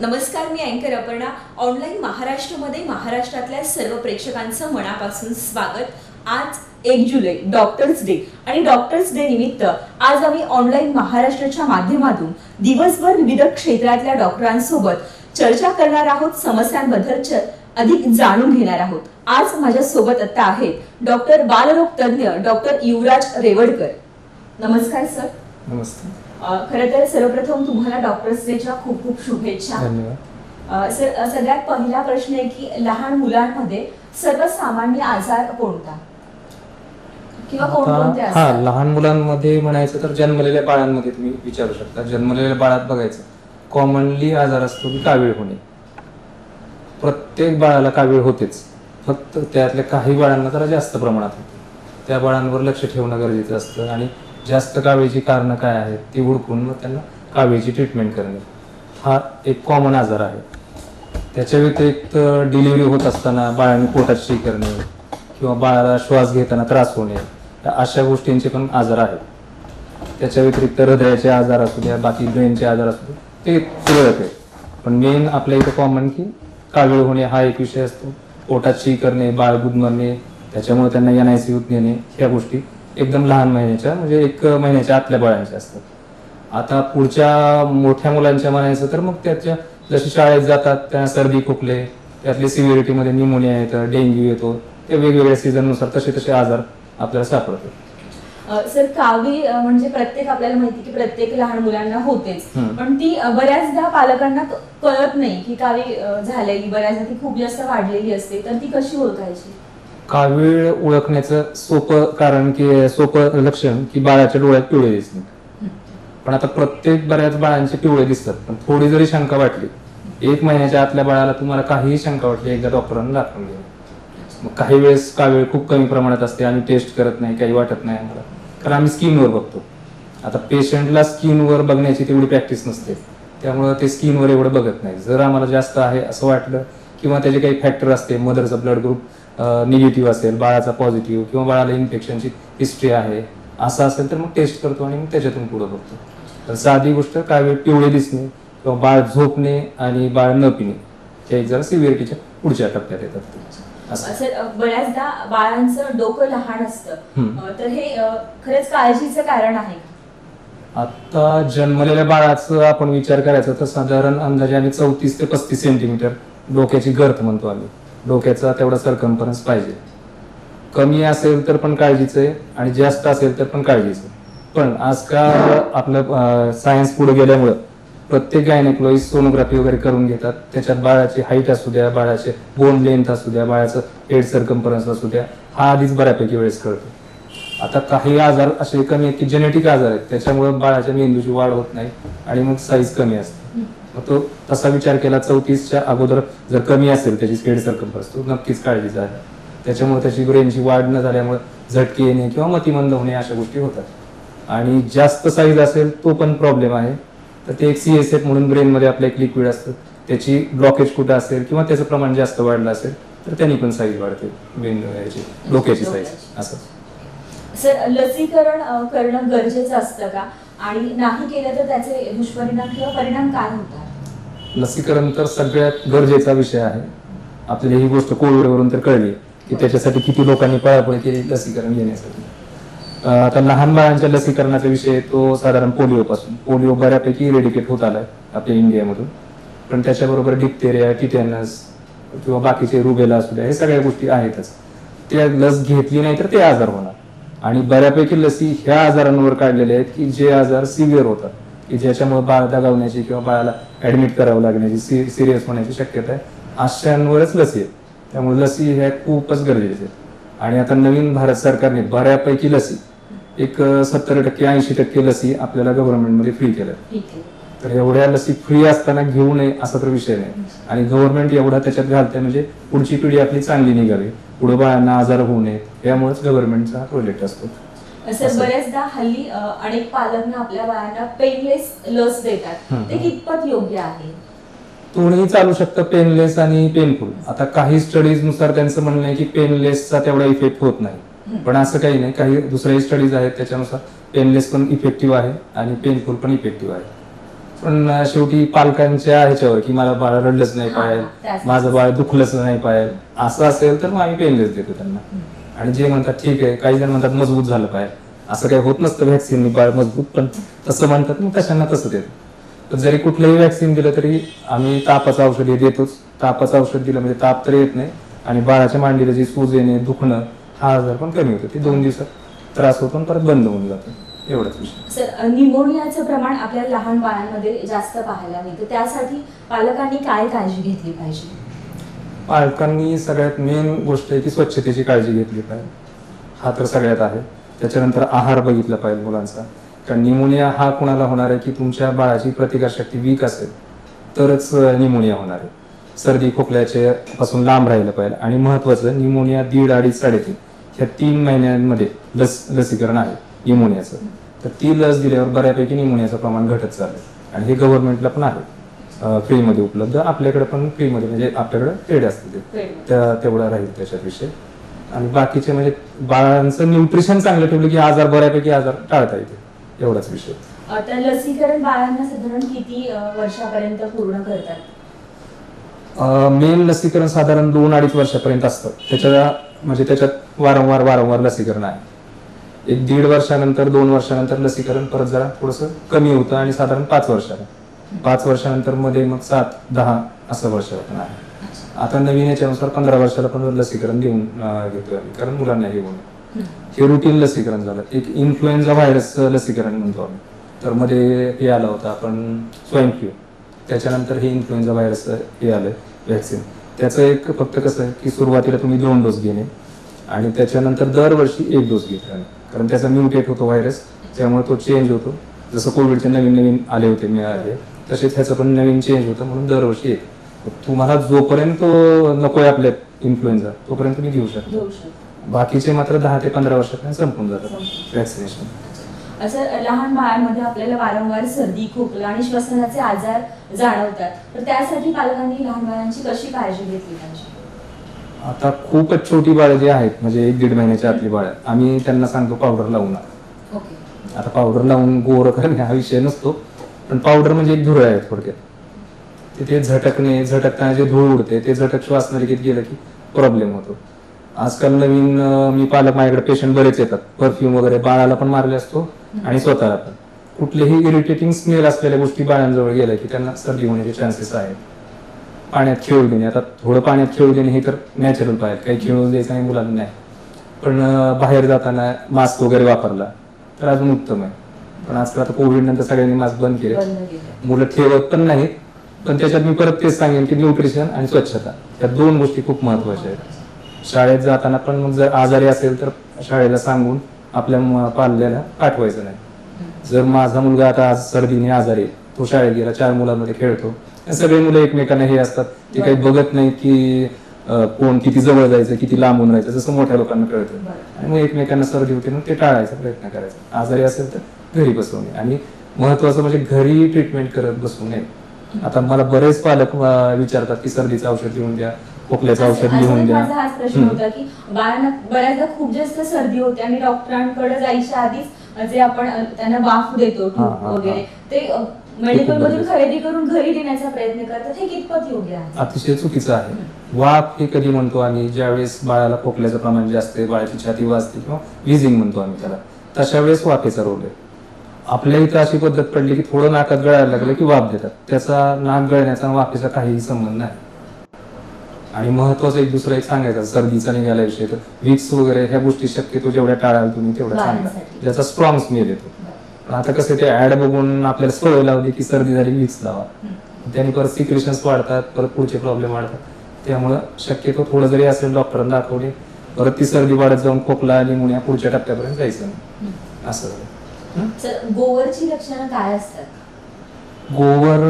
नमस्कार मी अँकर अपर्णा. ऑनलाईन महाराष्ट्रमध्ये महाराष्ट्रातल्या सर्व प्रेक्षकांचं मनापासून स्वागत. आज एक जुलै डॉक्टर्स डे आणि डॉक्टर्स डे निमित्त आज आम्ही ऑनलाईन महाराष्ट्राच्या माध्यमातून दिवसभर विविध क्षेत्रातल्या डॉक्टरांसोबत चर्चा करणार आहोत. समस्यांबद्दल च- अधिक जाणून घेणार आहोत. आज माझ्या सोबत आता आहेत डॉक्टर बालरोग तज्ज्ञ डॉक्टर युवराज रेवडकर. नमस्कार सर नमस्कार खरं तर सर्वप्रथम तुम्हाला डॉक्टर्स डेच्या खूप खूप शुभेच्छा. सर सगळ्यात पहिला प्रश्न आहे की लहान मुलांमध्ये सर्वसामान्य आजार कोणता? किंवा कोणकोणते हा लहान मुलांमध्ये म्हणायचं तर जन्मलेल्या बाळांमध्ये तुम्ही विचारू शकता. जन्मलेल्या बाळात बघायचं कॉमनली आजार असतो की कावीळ होणे. प्रत्येक बाळाला कावीळ होतेच. फक्त त्यातल्या काही बाळांना जरा जास्त प्रमाणात होते. त्या बाळांवर लक्ष ठेवणं गरजेचं असतं आणि जास्त कावीळची कारणं काय आहेत ती ओळखून मग त्यांना कावीळची ट्रीटमेंट करणे. हा एक कॉमन आजार आहे. त्याच्या व्यतिरिक्त डिलिव्हरी होत असताना बाळाने पोटात शी करणे किंवा बाळाला श्वास घेताना त्रास होणे अशा गोष्टींचे पण आजार आहेत. त्याच्या व्यतिरिक्त हृदयाचे आजार असू द्या बाकी ब्रेनचे आजार असू द्या ते तुरळक आहे पण मेन आपल्या इथं कॉमन की कावीळ होणे हा एक विषय असतो. पोटात शी करणे बाळ गुदमरणे त्याच्यामुळे त्यांना एन आय सी घेणे ह्या गोष्टी एकदम लहान महिन्याच्या म्हणजे एक महिन्याच्या आतल्या बाळांच्या असतात. आता पुढच्या मोठ्या मुलांच्या म्हणायचं तर मग त्याच्या जशी शाळेत जातात त्यांना सर्दी खोकले त्यातली सिव्हिरिटी मध्ये निमोनिया येतं डेंग्यू येतो ते वेगवेगळ्या सीझननुसार तसे तसे आजार आपल्याला सापडतात. सर कावी म्हणजे प्रत्येक आपल्याला माहिती की प्रत्येक लहान मुलांना होतेच. पण ती बऱ्याचदा पालकांना कळत नाही की कावी झालेली बऱ्याचदा ती खूप जास्त वाढलेली असते. तर ती कशी ओळखायची? कावीळ ओळखण्याचं सोपं कारण की सोपं लक्षण की बाळाच्या डोळ्यात पिवळे दिसणे पण आता प्रत्येक बऱ्याच बाळांचे पिवळे दिसतात. पण थोडी जरी शंका वाटली एक महिन्याच्या आतल्या बाळाला तुम्हाला काहीही शंका वाटली एकदा डॉक्टरांना दाखवून घ्या मग काही वेळेस कावीळ खूप कमी प्रमाणात असते आम्ही टेस्ट करत नाही काही वाटत नाही आम्हाला. कारण आम्ही स्किनवर बघतो. आता पेशंटला स्किनवर बघण्याची तेवढी प्रॅक्टिस नसते. त्यामुळं ते स्किनवर एवढं बघत नाही. जर आम्हाला जास्त आहे असं वाटलं किंवा त्याचे काही फॅक्टर असते मदरचा ब्लड ग्रुप निगेटिव्ह असेल बाळाचा पॉझिटिव्ह किंवा बाळाला इन्फेक्शनची हिस्ट्री आहे असं असेल तर मग टेस्ट करतो आणि मग त्याच्यातून पुढे बघतो. तर साधी गोष्ट काय वेळ पिवळे दिसणे किंवा बाळ झोपणे आणि बाळ न पिणे हे जरा सिव्हिरिटीच्या पुढच्या टप्प्यात येतात. बऱ्याचदा बाळांचं डोकं लहान असतं. तर हे खरंच काळजीचं कारण आहे? आता जन्मलेल्या बाळाचं आपण विचार करायचा तर साधारण अंदाजे आम्ही चौतीस ते पस्तीस सेंटीमीटर डोक्याची गर्थ म्हणतो आम्ही. डोक्याचा तेवढा सरकमफरन्स पाहिजे. कमी असेल तर पण काळजीचं आहे आणि जास्त असेल तर पण काळजीचं आहे. पण आजकाल आपलं सायन्स पुढे गेल्यामुळं प्रत्येक गायनेकॉलॉजी सोनोग्राफी वगैरे करून घेतात. त्याच्यात बाळाची हाईट असू द्या बाळाचे बोन लेंथ असू द्या बाळाचं हेड सरकम्फरन्स असू द्या हा आधीच बऱ्यापैकी वेळेस कळतो. आता काही आजार असे कमी आहेत की जेनेटिक आजार आहेत. त्याच्यामुळे बाळाच्या मेंदूची वाढ होत नाही आणि मग साईज कमी असते. मग तो तसा विचार केला चौतीसच्या अगोदर जर कमी असेल त्याची स्केड सरकम्फरन्स तो नक्कीच काळजीचा आहे त्याच्यामुळे त्याची ब्रेनची वाढ न झाल्यामुळे झटके येणे किंवा मतिमंद होणे अशा गोष्टी होतात. आणि जास्त साईज असेल तो पण प्रॉब्लेम आहे. तर ते एक सी एस एफ म्हणून ब्रेनमध्ये आपलं एक लिक्विड असतं. त्याची ब्लॉकेज कुठं असेल किंवा त्याचं प्रमाण जास्त वाढलं असेल तर त्यांनी पण साईज वाढते. ब्रेन याची डोक्याची साईज असं. सर लसीकरण करणं गरजेचं असतं का? आणि नाही केलं तर त्याचे दुष्परिणाम किंवा परिणाम काय होतात? लसीकरण तर सगळ्यात गरजेचा विषय आहे. आपल्याला ही गोष्ट कोविडवरून तर कळली की त्याच्यासाठी किती लोकांनी पळापळ केली लसीकरण घेण्यासाठी. आता लहान बाळांच्या लसीकरणाचा विषय तो साधारण पोलिओपासून पोलिओ बऱ्यापैकी रेडिकेट होत आलाय आपल्या इंडियामधून. पण त्याच्याबरोबर डिप्थेरिया टिटॅनस किंवा बाकीचे रुबेला असू द्या हे सगळ्या गोष्टी आहेतच. त्या लस घेतली नाही तर ते आजार होणार. आणि बऱ्यापैकी लसी ह्या आजारांवर काढलेल्या आहेत की जे आजार सिव्हिअर होतात. की ज्याच्यामुळे बाळ दगावण्याची किंवा बाळाला ऍडमिट करावं लागण्याची सिरियस होण्याची शक्यता आहे. अशांवरच लसी आहेत. त्यामुळे लसी ह्या खूपच गरजेच्या आहेत. आणि आता नवीन भारत सरकारने बऱ्यापैकी लसी एक सत्तर टक्के ऐंशी टक्के लसी आपल्याला गव्हर्नमेंटमध्ये फ्री केल्या आहे. तर एवढ्या लसी फ्री असताना घेऊ नये असा तर विषय नाही. आणि गव्हर्नमेंट एवढा त्याच्यात घालते म्हणजे पुढची पिढी आपली चांगली निघावी पुढे बाळांना आजार होऊ नये यामुळेच गव्हर्नमेंटचा प्रोजेक्ट असतो. असं. बऱ्याचदा हल्ली अनेक पालक ना आपल्या बाळांना पेनलेस लस देतात. ते कितपत योग्य आहे? दोन्ही चालू शकतं पेनलेस आणि पेनफुल आता काही स्टडीजनुसार त्यांचं म्हणणं आहे की पेनलेसचा तेवढा इफेक्ट होत नाही. पण असं काही नाही. काही दुसऱ्याही स्टडीज आहेत त्याच्यानुसार पेनलेस पण इफेक्टिव्ह आहे आणि पेनफुल पण इफेक्टिव्ह आहे. पण शेवटी पालकांच्या ह्याच्यावर की मला बाळ रडलंच नाही पाहिजे माझं बाळ दुखलंच नाही पाहिजे असं असेल तर मग आम्ही पेनलेस देतो त्यांना. आणि जे म्हणतात ठीक आहे काही जण म्हणतात मजबूत झालं पाय असं काही होत नसतं व्हॅक्सिन बाळ मजबूत पण तसं म्हणतात मग तशांना तसं देतो. पण जरी कुठलंही व्हॅक्सिन दिलं तरी आम्ही तापाचं औषध हे देतोच. तापाचं औषध दिलं म्हणजे ताप तर येत नाही आणि बाळाच्या मांडीला जी सूज येणे दुखणं हा आजार पण कमी होतो. ते दोन दिवसात त्रास होतो आणि परत बंद होऊन जातो. एवढंच विषय. सर निमोनियाचं प्रमाण आपल्या लहान बाळांमध्ये जास्त पाहायला मिळतं. त्यासाठी पालकांनी काय काळजी घेतली पाहिजे? पालकांनी सगळ्यात मेन गोष्ट आहे की स्वच्छतेची काळजी घेतली पाहिजे. हा तर सगळ्यात आहे. त्याच्यानंतर आहार बघितला पाहिजे मुलांचा. कारण निमोनिया हा कुणाला होणार आहे की तुमच्या बाळाची प्रतिकारशक्ती वीक असेल तरच निमोनिया होणार आहे. सर्दी खोकल्याचे पासून लांब राहिलं पाहिजे. आणि महत्वाचं निमोनिया दीड अडीच साडेतीन. ह्या तीन महिन्यांमध्ये लस लसीकरण आहे निमोनियाचं. तर ती लस दिल्यावर बऱ्यापैकी निमोनियाचं प्रमाण घटत चाललं आणि हे गव्हर्नमेंटला पण आहे. फ्रीमध्ये उपलब्ध. आपल्याकडे पण फ्रीमध्ये म्हणजे आपल्याकडे पेड असते ते. त्या तेवढा राहील त्याच्यात विषय. आणि बाकीचे म्हणजे बाळांचं न्यूट्रिशन चांगलं ठेवलं की आजार बऱ्यापैकी आजार टाळता येते. एवढाच विषय. तर लसीकरण बाळांना साधारण किती वर्षापर्यंत पूर्ण करतात? मेन लसीकरण साधारण दोन अडीच वर्षापर्यंत असतं. त्याच्या म्हणजे त्याच्यात वारंवार वारंवार लसीकरण आहे. एक दीड वर्षानंतर दोन वर्षानंतर लसीकरण परत जरा थोडस कमी होतं आणि साधारण पाच वर्षाला पाच वर्षानंतरमध्ये मग सात दहा असं वर्षापर्यंत आहे. आता नवीन याच्यानुसार पंधरा वर्षाला पण लसीकरण घेऊन घेतोय आम्ही कारण मुलांना हे होऊन हे रुटीन लसीकरण झालं. एक इन्फ्लुएन्झा व्हायरस लसीकरण म्हणतो आम्ही. तर मध्ये हे आलं होतं आपण स्वाईन फ्लू त्याच्यानंतर हे इन्फ्लुएन्झा व्हायरस हे आलं व्हॅक्सिन त्याचं एक फक्त कसं आहे की सुरुवातीला तुम्ही दोन डोस घेणे आणि त्याच्यानंतर दरवर्षी एक डोस घेत राहणे कारण त्याचा म्युटेट होतो व्हायरस त्यामुळे तो चेंज होतो. जसं कोविडचे नवीन नवीन आले होते मिळाले. तसेच ह्याचं पण नवीन चेंज होतं म्हणून दरवर्षी तुम्हाला जोपर्यंत नकोय आपल्या इन्फ्लुएन्झा तोपर्यंत तुम्ही घेऊ शकता. बाकीचे मात्र दहा ते पंधरा वर्षापर्यंत संपून जातात वॅक्सिनेशन असं लहान बाळांमध्ये आपल्याला वारंवार सर्दी खोकला आणि श्वसनाचे आजार जाणवतात. तर त्यासाठी पालकांनी लहान बाळांची कशी काळजी घेतली पाहिजे? आता खूपच छोटी बाळं जी आहेत म्हणजे एक दीड महिन्याच्या आतली बाळं आम्ही त्यांना सांगतो पावडर लावू नका. ओके. आता पावडर लावून गोर करणे हा विषय नसतो. पण पावडर म्हणजे एक धुरळ आहे थोडक्यात. तिथे झटकणे झटकताना जे धूळ उडते ते झटक श्वासनलिकेत गेलं की प्रॉब्लेम होतो. आजकाल नवीन मी पालक माझ्याकडे पेशंट बरेच येतात. परफ्यूम वगैरे बाळाला पण मारले असतो आणि स्वतःला पण. कुठलेही इरिटेटिंग स्मेल असलेल्या गोष्टी बाळांजवळ गेल्या की त्यांना सर्दी होण्याचे चान्सेस आहेत. पाण्यात खेळू देणे आता थोडं पाण्यात खेळू देणे हे तर नॅचरल पाहिजे. काही खेळून द्यायचं नाही मुलांना नाही. पण बाहेर जाताना मास्क वगैरे वापरला तर अजून उत्तम आहे. पण आजकाल आता कोविड नंतर सगळ्यांनी मास्क बंद केले मुलं ठेवत पण नाहीत पण त्याच्यात मी परत तेच सांगेन की न्यूट्रिशन आणि स्वच्छता. या दोन गोष्टी खूप महत्त्वाच्या आहेत. शाळेत जाताना पण मग जर आजारी असेल तर शाळेला सांगून आपल्या पाल्याला पाठवायचं नाही. जर माझा मुलगा आता आज सर्दीने आजारी तो शाळेत गेला चार मुलांमध्ये खेळतो सगळे मुलं एकमेकांना हे असतात. ते काही बघत नाही की कोण किती जवळ जायचं किती लांबून राहायचं जसं मोठ्या लोकांना कळतं. आणि मग एकमेकांना सर्दी होते मग ते टाळायचा प्रयत्न करायचा. आजारी असेल तर घरी बसवणे आणि महत्वाचं म्हणजे घरी ट्रीटमेंट करत बसवू नये आता मला बरेच पालक विचारतात की सर्दीचं औषध लिहून द्या खोकल्याचं औषध लिहून असं द्या. माझा हाच प्रश्न. होता की बाळांना बऱ्याचदा खूप जास्त सर्दी होते आणि डॉक्टरांकडे जायच्या आधीच जे आपण त्यांना वाफ देतो वगैरे. ते मेडिकल मधून गरजेचं. खरेदी करून घरी देण्याचा प्रयत्न करतात. हे कितपत योग्य आहे? अतिशय चुकीचं आहे. वाफ हे कधी म्हणतो आम्ही ज्यावेळेस बाळाला खोकल्याचं प्रमाण जास्त बाळाची छाती वाजते किंवा विझिंग म्हणतो आम्ही त्याला तशा वेळेस वाफेचा रोल आहे. आपल्या इथं अशी पद्धत पडली की थोडं नाकात गळायला लागलं की वाफ देतात. त्याचा नाक गळण्याचा वाफेचा काहीही संबंध नाही. आणि महत्वाचं एक दुसरं एक सांगायचं सर्दीचा निघाला विषय तर विक्स वगैरे ह्या गोष्टी शक्यतो जेवढ्या टाळाल तुम्ही तेवढ्या चांगला बाळांसाठी. ज्याचा स्ट्रॉंग स्मेल येतो. आता कसं ते ऍड बघून आपल्याला सवय लावली की सर्दी झाली विक्स लावा. त्याने परत सिक्रेशन्स वाढतात परत पुढचे प्रॉब्लेम वाढतात. त्यामुळं शक्यतो थोडं जरी असेल डॉक्टरांना दाखवले परत ती सर्दी वाढत जाऊन खोकला निमोनिया पुढच्या टप्प्यापर्यंत जायचं. नाही असं. सर गोवरची लक्षणं काय असतात? गोवर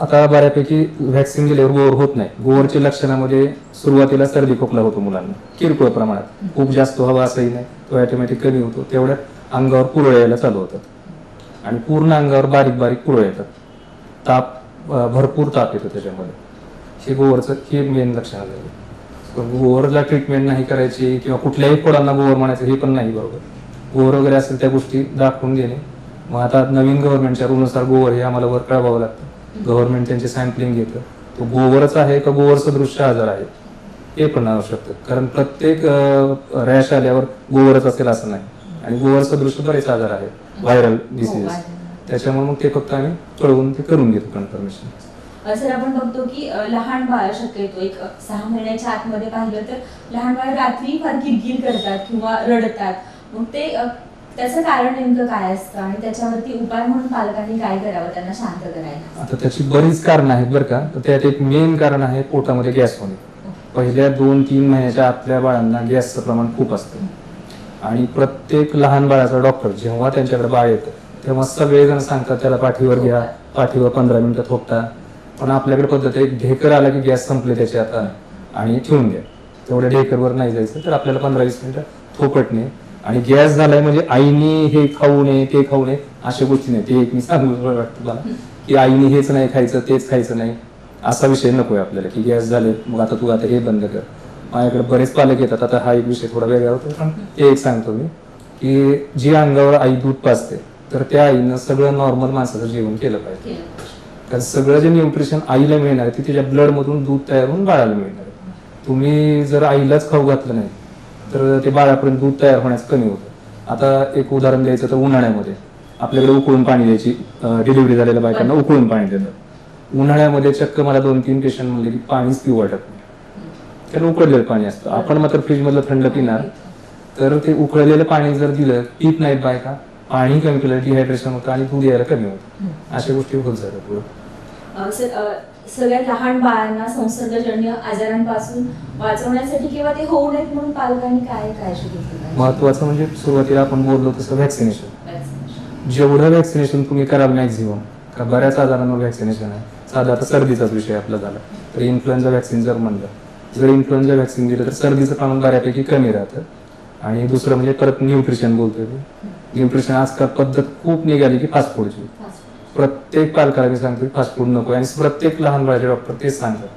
आता बऱ्यापैकी व्हॅक्सिन दिल्यावर गोवर होत नाही. गोवरच्या लक्षणामध्ये म्हणजे सुरुवातीला सर्दी खोकला होतो मुलांना. किरकोळ प्रमाणात. खूप जास्त हवा असंही नाही. तो ऑटोमॅटिक कमी होतो. तेवढ्यात अंगावर पुरळ यायला चालू होतात आणि पूर्ण अंगावर बारीक बारीक पुरळ येतात. ताप अं, भरपूर ताप येतो त्याच्यामध्ये. हे गोवरचं हे मेन लक्षण झालं गोवरला ट्रीटमेंट नाही करायची किंवा कुठल्याही फोडांना गोवर म्हणायचं हे पण नाही बरोबर. गोवर वगैरे असेल त्या गोष्टी दाखवून घेणे मग आता नवीन गव्हर्नमेंटच्या रूलनुसार गोवर हे आम्हाला वर कळवावं लागतं. गव्हर्नमेंट त्यांचे सॅम्पलिंग घेतं. तो गोवरच आहे का गोवर सदृश्य आजार आहे? हे पण असू शकतं. कारण प्रत्येक रॅश आल्यावर गोवरच असेल असं नाही. आणि गोवर सदृश्य बरेच आजार आहेत. Viral diseases. त्याच्यामुळे मग ते फक्त आम्ही कळवून ते करून घेतो कन्फर्मेशन सर आपण बघतो की लहान बाळ शक्यतो एक सहा महिन्याच्या आतमध्ये पाहिलं तर लहान बाळ रात्री फार किरकिर करतात किंवा रडतात. मग ते त्याचं कारण नेमकं काय असतं आणि त्याच्यावरती उपाय म्हणून पालकांनी काय करावं त्यांना शांत करायला? आता त्याची बरीच कारण आहेत बरं का. तर त्यात एक मेन कारण आहे पोटामध्ये गॅस होणे. पहिल्या दोन तीन महिन्याच्या आतल्या बाळांना गॅसचं प्रमाण खूप असतं. आणि प्रत्येक लहान बाळाचा डॉक्टर जेव्हा त्यांच्याकडे बाळ येतं तेव्हा सगळेजण सांगतात त्याला पाठीवर घ्या पाठीवर पंधरा मिनिटं थोपता. पण आपल्याकडे पद्धत एक ढेकर आला की गॅस संपले त्याचे आता आणि ठेवून द्या. तेवढ्या ढेकरवर नाही जायचं तर आपल्याला पंधरा वीस मिनिटं थोपटणे आणि गॅस झालाय म्हणजे आईने हे खाऊ नये ते खाऊ नये अशा गोष्टी नाही ते एक मी सांगू वाटतं मला की आईने हेच नाही खायचं तेच खायचं नाही असा विषय नकोय आपल्याला की गॅस झाले मग आता तू आता हे बंद कर. माझ्याकडे बरेच पालक येतात आता हा एक विषय थोडा वेगळा होतो. पण ते एक सांगतो मी की जी अंगावर आई दूध पाजते तर त्या आईनं सगळं नॉर्मल माणसाचं जेवण केलं पाहिजे. कारण सगळं जे न्यूट्रिशन आईला मिळणार आहे ते तिच्या ब्लड मधून दूध तयार होऊन बाळाला मिळणार आहे. तुम्ही जर आईलाच खाऊ घातलं नाही तर ते बाळापर्यंत दूध तयार होण्यास कमी होतं. आता एक उदाहरण द्यायचं तर उन्हाळ्यामध्ये. आपल्याकडे उकळून पाणी द्यायची डिलिव्हरी झालेल्या बायकांना उकळून पाणी देतात उन्हाळ्यामध्ये चक्क मला दोन तीन पेशंट म्हणले की पाणीच पिऊ वाटत नाही. कारण उकळलेलं पाणी असतं. आपण मात्र फ्रीज मधलं थंड पिणार तर ते उकळलेलं पाणी जर दिलं पित नाहीत बायका पाणी कमी केलं डिहायड्रेशन होतं आणि दूध यायला कमी होतं. अशा गोष्टी होत जातात पुढं. सर अ, सगळ्या लहान बाळांना संसर्गजन्य आजारांपासून वाचवण्यासाठी किंवा ते होऊ नयेत म्हणून पालकांनी काय काळजी घेतली पाहिजे? महत्वाचं म्हणजे सुरुवातीला आपण बोललो तसं व्हॅक्सिनेशन. जेवढं व्हॅक्सिनेशन तुम्ही कराल मॅक्झिमम का बऱ्याच आजारांवर व्हॅक्सिनेशन आहे. साधा आता सर्दीचाच विषय आपला झाला. तर इन्फ्लुएन्झा व्हॅक्सिन जर म्हणलं जर इन्फ्लुएन्झा व्हॅक्सिन दिलं तर सर्दीचं प्रमाण बऱ्यापैकी कमी राहतं. आणि दुसरं म्हणजे परत न्यूट्रिशन बोलतोय न्यूट्रिशन आजकाल पद्धत खूप निघाली की फास्ट फूडची. प्रत्येक पालकाला मी सांगतो फास्ट फूड नको. आणि प्रत्येक लहान बाळाचे डॉक्टर तेच सांगतात.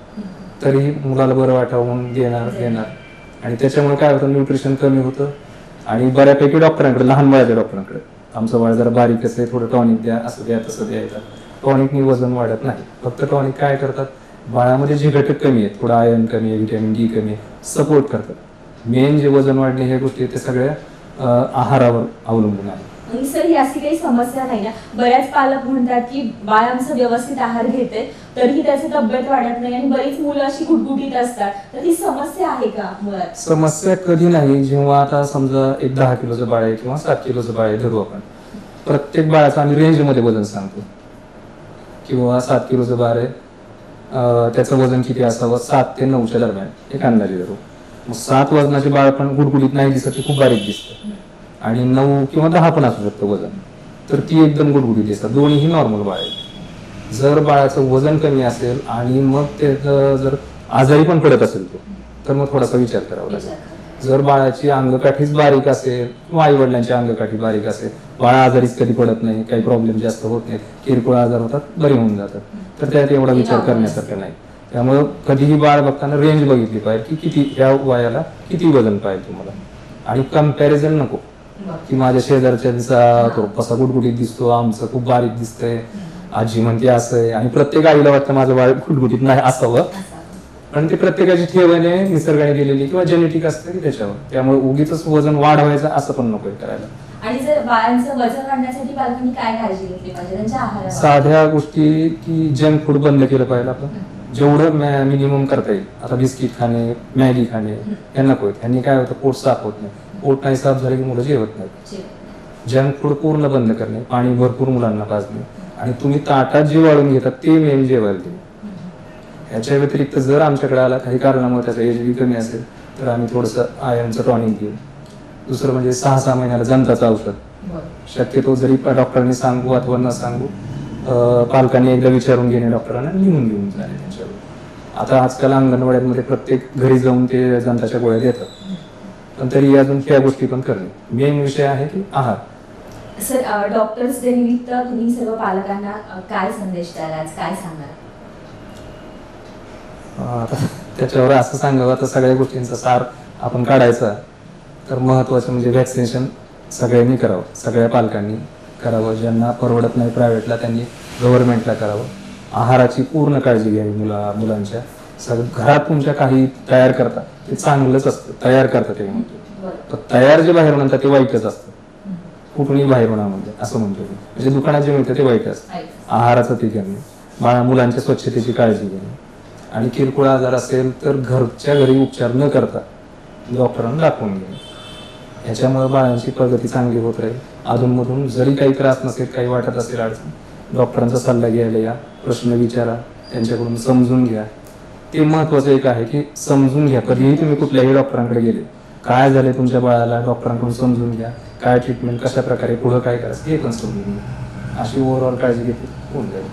तरी मुलाला बरं वाटावं म्हणून घेणार घेणार. आणि त्याच्यामुळे काय होतं न्यूट्रिशन कमी होतं. आणि बऱ्यापैकी डॉक्टरांकडे लहान बाळाच्या डॉक्टरांकडे आमचं बाळ जरा बारीक असेल आहे थोडं टॉनिक द्या असं द्या तसं द्यायचं टॉनिकनी वजन वाढत नाही. फक्त टॉनिक काय करतात बाळामध्ये जे घटक कमी आहेत थोडं आयर्न कमी आहे व्हिटॅमिन डी कमी आहे सपोर्ट करतात. मेन जे वजन वाढणे ह्या गोष्टी आहेत, ते सगळ्या आहारावर अवलंबून आहे आणि सर ही अशी काही समस्या नाही ना. बऱ्याच पालक म्हणतात की बाळ आमचं व्यवस्थित आहार घेते तरीही त्याची तब्येत वाढत नाही आणि बरीच मुलं अशी गुटगुटीत असतात. तर ही समस्या आहे का मुळात? समस्या कधी नाही. जेव्हा आता समजा एक दहा किलोचं बाळ आहे किंवा सात किलोचं बाळ आहे धरू आपण. प्रत्येक बाळाचं आम्ही रेंजमध्ये वजन सांगतो. किंवा सात किलोचं बाळ आहे त्याचं वजन किती असावं? सात ते नऊच्या दरम्यान. एक अंदाजे धरू. मग सात वजनाचे बाळ पण गुडगुडीत नाही दिसत ते खूप बारीक दिसतं. आणि नऊ किंवा दहा पण असू शकतं वजन. तर ती एकदम गुडगुडीत दिसतात. दोन्हीही नॉर्मल बाळ आहेत. जर बाळाचं वजन कमी असेल आणि मग त्याचं जर आजारी पण पडत असेल तो तर मग थोडासा विचार करावा लागेल. जर बाळाची अंगकाठीच बारीक असेल किंवा आई वडिलांची अंगकाठी बारीक असेल बाळ आजारीच कधी पडत नाही काही प्रॉब्लेम जास्त होत नाहीत किरकोळ आजार होतात बरे होऊन जातात. तर त्यात एवढा विचार करण्यासारखं नाही. त्यामुळं कधीही बाळ बघताना रेंज बघितली पाहिजे की किती या वयाला किती वजन पाहिजे तुम्हाला. आणि कंपॅरिझन नको. की माझ्या शेजारच्यांचा तो कसा गुटगुटीत दिसतो आमचं खूप बारीक दिसतंय. आजी म्हणते असं आहे. आणि प्रत्येक आईला वाटतं माझं बाळ गुटगुटीत नाही असावं. पण ते प्रत्येकाची ठेवणे निसर्गाने दिलेली किंवा जेनेटिक असतं की त्याच्यावर. त्यामुळे उगीच वजन वाढवायचं असं पण नको करायला. आणि जर बाळांचं वजन वाढण्यासाठी पालकांनी काय काळजी घेतली पाहिजे? त्यांच्या आहारावर? साध्या गोष्टी की जंक फूड बंद केलं पाहिजे आपण. जेवढं मिनिमम करता येईल. आता बिस्किट खाणे मॅगी खाणे हे नको यांनी काय होतं? पोट साफ होत नाही. पोट नाही साफ झाले की मुलं जेवत नाही जंक फूड पूर्ण बंद करणे पाणी भरपूर मुलांना पाजणे. आणि तुम्ही ताटात जे वाढून घेतात ते मेन जेवायला ते याच्या व्यतिरिक्त जर आमच्याकडे आला काही कारणामुळे त्याचा एच बी कमी असेल तर आम्ही थोडंसं आयर्नचं टॉनिक देऊ दुसरं म्हणजे सहा सहा महिन्याला जंताचं औषध. शक्यतो जरी डॉक्टरांनी सांगू अथवा न सांगू पालकांनी एकदा विचारून घेणे डॉक्टरांना लिहून घेऊन जाणे त्यांच्यावर. आता आजकाल अंगणवाड्यांमध्ये प्रत्येक घरी जाऊन ते जंताच्या गोळ्या देतात. पण तरी अजून त्या गोष्टी पण करणे मेन विषय आहे की आहार. सर डॉक्टर्स डे निमित्त तुम्ही सर्व पालकांना अ, काय संदेश द्याल आज? काय सांगाल? आता त्याच्यावर असं सांगावं आता सगळ्या गोष्टींचा सार आपण काढायचा. तर महत्वाचं म्हणजे व्हॅक्सिनेशन सगळ्यांनी करावं. सगळ्या पालकांनी करावं. ज्यांना परवडत नाही प्रायव्हेटला त्यांनी गव्हर्नमेंटला करावं. आहाराची पूर्ण काळजी घ्यावी मुला मुलांच्या. सगळं घरात तुमच्या काही तयार करतात ते चांगलंच असतं तयार करतात ते. म्हणतो पण तयार जे बाहेरून आणतात ते वाईटच असतं. कुठूनही बाहेरून म्हणजे असं म्हणतो. म्हणजे दुकानात जे मिळतं ते वाईट असतं. आहाराचं ते करणे बाळा मुलांच्या स्वच्छतेची काळजी घेणे. आणि किरकोळ आजार असेल तर घरच्या घरी उपचार न करता डॉक्टरांना दाखवून घेणे. ह्याच्यामुळे बाळांची प्रगती चांगली होत राहील. अधूनमधून जरी काही त्रास नसेल काही वाटत असेल अडचण डॉक्टरांचा सल्ला घ्यायला या प्रश्न विचारा त्यांच्याकडून समजून घ्या. ते महत्वाचं एक आहे की समजून घ्या. कधीही तुम्ही कुठल्याही डॉक्टरांकडे गेले काय झाले तुमच्या बाळाला डॉक्टरांकडून समजून घ्या. काय ट्रीटमेंट कशा प्रकारे पुढं काय करायचं हे पण समजून घ्या. अशी ओव्हरऑल काळजी घेतली होऊन जाईल.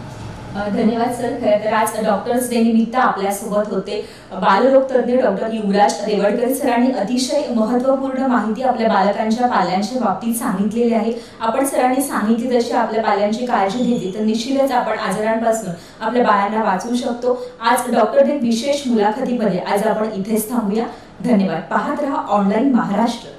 धन्यवाद सर. खरं तर आज डॉक्टर्स डे निमित्त आपल्यासोबत होते. बालरोग तज्ज्ञ डॉक्टर युवराज रेवडकर सरांनी अतिशय महत्त्वपूर्ण माहिती आपल्या बालकांच्या पाल्यांच्या बाबतीत सांगितलेली आहे. आपण सरांनी सांगितली तशी आपल्या पाल्यांची काळजी घेतली. तर निश्चितच आपण आजारांपासून आपल्या बाळांना वाचवू शकतो. आज डॉक्टर डे विशेष मुलाखतीमध्ये आज आपण इथेच थांबूया. धन्यवाद. पाहत रहा ऑनलाईन महाराष्ट्र.